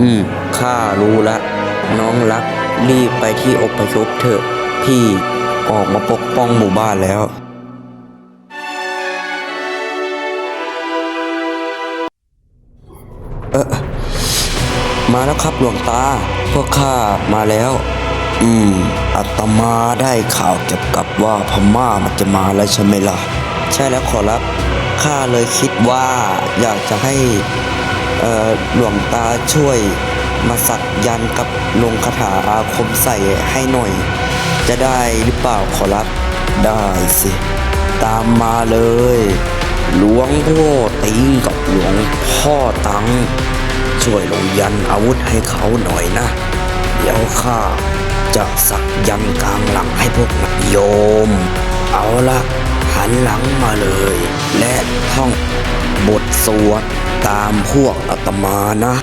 อืม ข้ารู้ละ น้องรัก รีบไปที่อพยพเถอะ พี่ออกมาปกป้องหมู่บ้านแล้ว เออมาแล้วครับหลวงตา พวกข้ามาแล้ว อืมอาตมาได้ข่าวเกี่ยวกับว่าพม่ามันจะมาแล้วใช่ไหมล่ะ ใช่แล้วขอรับ ข้าเลยคิดว่าอยากจะให้ หลวงตาช่วยมาสักยันกับลงคาถาอาคมใส่ให้หน่อย จะได้หรือเปล่าขอรับ ได้สิ ตามมาเลย หลวงพ่อติงกับหลวงพ่อตัง ช่วยลงยันอาวุธให้เขาหน่อยนะ เดี๋ยวข้าจะสักยันกลางหลังให้พวกโยม เอาละหันหลังมาเลย และท่องบทสวดามพวกอาตมานะ